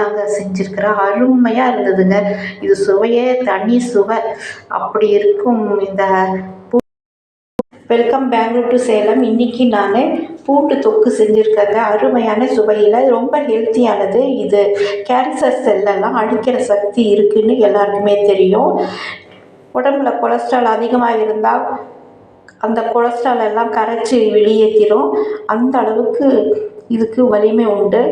நாங்கள் செஞ்சுருக்கிறோம் அருமையாக இருந்ததுங்க. இது சுவையே தனி சுவை. அப்படி இருக்கும் இந்த பூ வெல்கம் பெங்களூர் டு சேலம். இன்றைக்கி நான் பூண்டு தொக்கு செஞ்சுருக்கேங்க. அருமையான சுவையில். ரொம்ப ஹெல்த்தியானது. இது கேன்சர் செல்லெல்லாம் அழிக்கிற சக்தி இருக்குதுன்னு எல்லாருக்குமே தெரியும். உடம்புல கொலஸ்ட்ரால் அதிகமாக இருந்தால் அந்த கொலஸ்ட்ரால் எல்லாம் கரைச்சி வெளியேற்றிடும் அந்த அளவுக்கு இதுக்கு வலிமை உண்டு.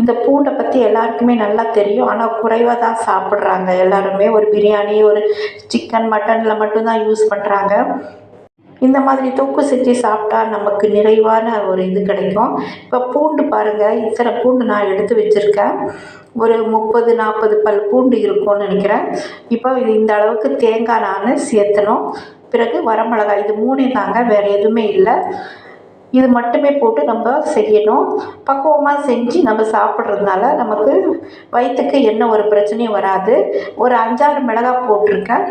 இந்த பூண்டை பற்றி எல்லாருக்குமே நல்லா தெரியும். ஆனால் குறைவாக தான் சாப்பிட்றாங்க. எல்லாருமே ஒரு பிரியாணி ஒரு சிக்கன் மட்டனில் மட்டும்தான் யூஸ் பண்ணுறாங்க இந்த மாதிரி தொக்கு செஞ்சு சாப்பிட்டா நமக்கு நிறைவான ஒரு இது கிடைக்கும். இப்போ பூண்டு பாருங்கள் இத்தனை பூண்டு நான் எடுத்து வச்சுருக்கேன். ஒரு முப்பது நாற்பது பல் பூண்டு இருக்கும்னு நினைக்கிறேன். இப்போ இது இந்த அளவுக்கு தேங்காய் நான் சேர்த்தணும். பிறகு வரமிளகாய் இது மூணே தாங்க வேறு எதுவுமே இல்லை. இது மட்டுமே போட்டு நம்ம செய்யணும். பக்குவமாக செஞ்சு நம்ம சாப்பிட்றதுனால நமக்கு வயிற்றுக்கு என்ன ஒரு பிரச்சனையும் வராது. ஒரு அஞ்சாறு மிளகாய் போட்டிருக்கேன்.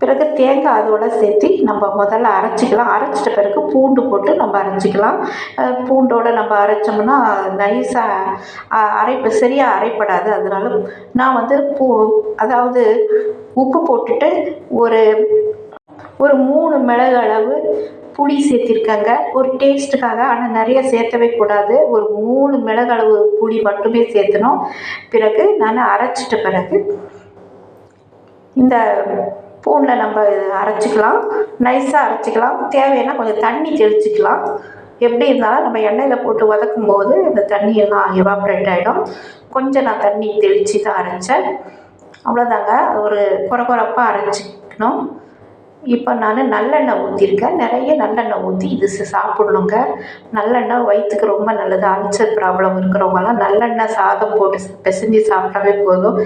பிறகு தேங்காய் அதோட சேர்த்து நம்ம முதல்ல அரைச்சிக்கலாம். அரைச்சிட்ட பிறகு பூண்டு போட்டு நம்ம அரைச்சிக்கலாம். பூண்டோடு நம்ம அரைச்சோம்னா நைஸாக அரை சரியாக அரைப்படாது. அதனால நான் வந்து பூ அதாவது உப்பு போட்டுட்டு ஒரு ஒரு மூணு மிளகு அளவு புளி சேர்த்திருக்கேங்க. ஒரு டேஸ்ட்டுக்காக ஆனால் நிறைய சேர்த்தவே கூடாது. ஒரு மூணு மிளகளவு புளி மட்டுமே சேர்த்தணும். பிறகு நான் அரைச்சிட்ட பிறகு இந்த பூனில் நம்ம அரைச்சிக்கலாம். நைஸாக அரைச்சிக்கலாம். தேவையான கொஞ்சம் தண்ணி தெளிச்சிக்கலாம். எப்படி இருந்தாலும் நம்ம எண்ணெயில் போட்டு வதக்கும் போது இந்த தண்ணியெல்லாம் எவாப்ரேட் ஆகிடும் கொஞ்சம் நான் தண்ணி தெளித்து தான் அரைச்சேன். அவ்வளோதாங்க ஒரு குறை குறைப்பாக அரைச்சிக்கணும். இப்போ நான் நல்லெண்ணெய் ஊற்றிருக்கேன் நிறைய நல்லெண்ணெய் ஊற்றி இது சாப்பிட்ணுங்க. நல்லெண்ணெய் வயிற்றுக்கு ரொம்ப நல்லது. அல்சர் ப்ராப்ளம் இருக்கிறவங்கலாம் நல்லெண்ணெய் சாதம் போட்டு பிசைஞ்சு சாப்பிட்டாவே போதும்.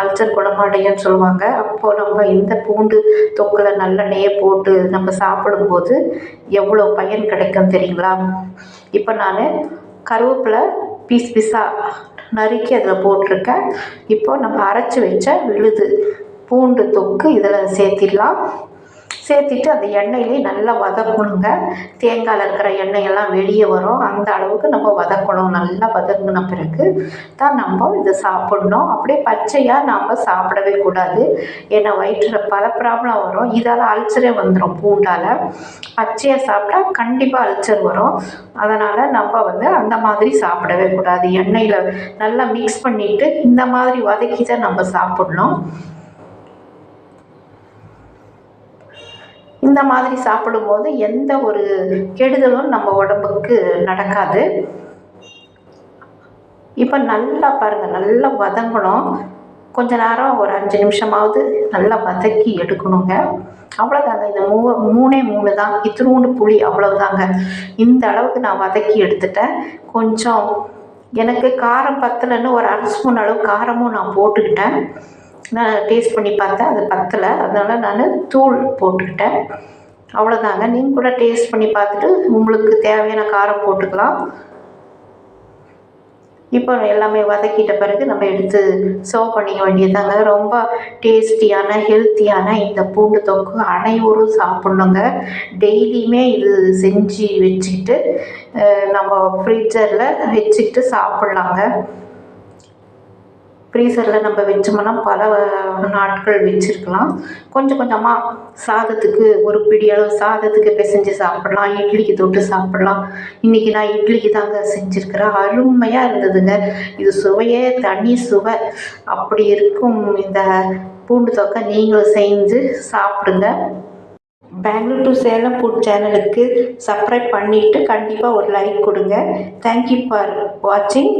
அல்சர் குணமடையும்னு சொல்லுவாங்க. அப்போது நம்ம இந்த பூண்டு தொக்கில் நல்லெண்ணெயே போட்டு நம்ம சாப்பிடும்போது எவ்வளோ பயன் கிடைக்கும் தெரியுங்களா? இப்போ நான் கருவேப்பிலை பீஸ் பீஸாக நறுக்கி அதில் போட்டிருக்கேன். இப்போது நம்ம அரைச்சி வச்ச விழுது பூண்டு தொக்கு இதில் சேர்த்திடலாம். சேர்த்திட்டு அந்த எண்ணெயிலே நல்லா வதக்கணுங்க. தேங்காயில் இருக்கிற எண்ணெயெல்லாம் வெளியே வரும். அந்த அளவுக்கு நம்ம வதக்கணும். நல்லா வதங்கின பிறகு தான் நம்ம இதை சாப்பிட்ணும். அப்படியே பச்சையாக நாம் சாப்பிடவே கூடாது. ஏன்னா வயிற்றில் பல ப்ராப்ளம் வரும். இதால் அல்சரே வந்துடும் பூண்டால். பச்சையாக சாப்பிட்டா கண்டிப்பாக அல்சர் வரும். அதனால் நம்ம வந்து அந்த மாதிரி சாப்பிடவே கூடாது. எண்ணெயில் நல்லா மிக்ஸ் பண்ணிவிட்டு இந்த மாதிரி வதக்கி தான் நம்ம சாப்பிட்ணும். இந்த மாதிரி சாப்பிடும்போது எந்த ஒரு கெடுதலும் நம்ம உடம்புக்கு நடக்காது. இப்போ நல்லா பாருங்கள் நல்லா வதங்கணும். கொஞ்ச நேரம் ஒரு அஞ்சு நிமிஷமாவது நல்லா வதக்கி எடுக்கணுங்க. அவ்வளோதாங்க இந்த மூ மூணே மூணு தான். இத்தினூண்டு புளி அவ்வளோதாங்க இந்த அளவுக்கு நான் வதக்கி எடுத்துட்டேன். கொஞ்சம் எனக்கு காரம் பத்தலைன்னு ஒரு அரை ஸ்பூன் அளவு காரமும் நான் போட்டுக்கிட்டேன். நான் டேஸ்ட் பண்ணி பார்த்தேன் அது பத்தலை. அதனால் நான் தூள் போட்டுக்கிட்டேன். அவ்வளோதாங்க நீங்கள் கூட டேஸ்ட் பண்ணி பார்த்துட்டு உங்களுக்கு தேவையான காரம் போட்டுக்கலாம். இப்போ எல்லாமே வதக்கிட்ட பிறகு நம்ம எடுத்து சர்வ் பண்ணிக்க வேண்டியதாங்க ரொம்ப டேஸ்டியான ஹெல்த்தியான இந்த பூண்டு தொக்கு அனைவரும் சாப்பிட்ணுங்க. டெய்லியுமே இது செஞ்சு வச்சுக்கிட்டு நம்ம ஃப்ரிட்ஜரில் வச்சுக்கிட்டு சாப்பிட்லாங்க. ஃப்ரீசரில் நம்ம வச்சோம்னா பல நாட்கள் வச்சுருக்கலாம். கொஞ்சம் கொஞ்சமாக சாதத்துக்கு ஒரு பிடி அளவு சாதத்துக்கு பிசைஞ்சு சாப்பிட்லாம். இட்லிக்கு தொட்டு சாப்பிட்லாம். இன்றைக்கி நான் இட்லிக்கு தாங்க செஞ்சுருக்கிறேன். அருமையாக இருந்ததுங்க. இது சுவையே தனி சுவை. அப்படி இருக்கும் இந்த பூண்டு தொக்கை நீங்களும் செஞ்சு சாப்பிடுங்க. பெங்களூர் டு சேலம் ஃபுட் சேனலுக்கு சப்ஸ்கிரைப் பண்ணிவிட்டு கண்டிப்பாக ஒரு லைக் கொடுங்க. தேங்க்யூ ஃபார் வாட்சிங்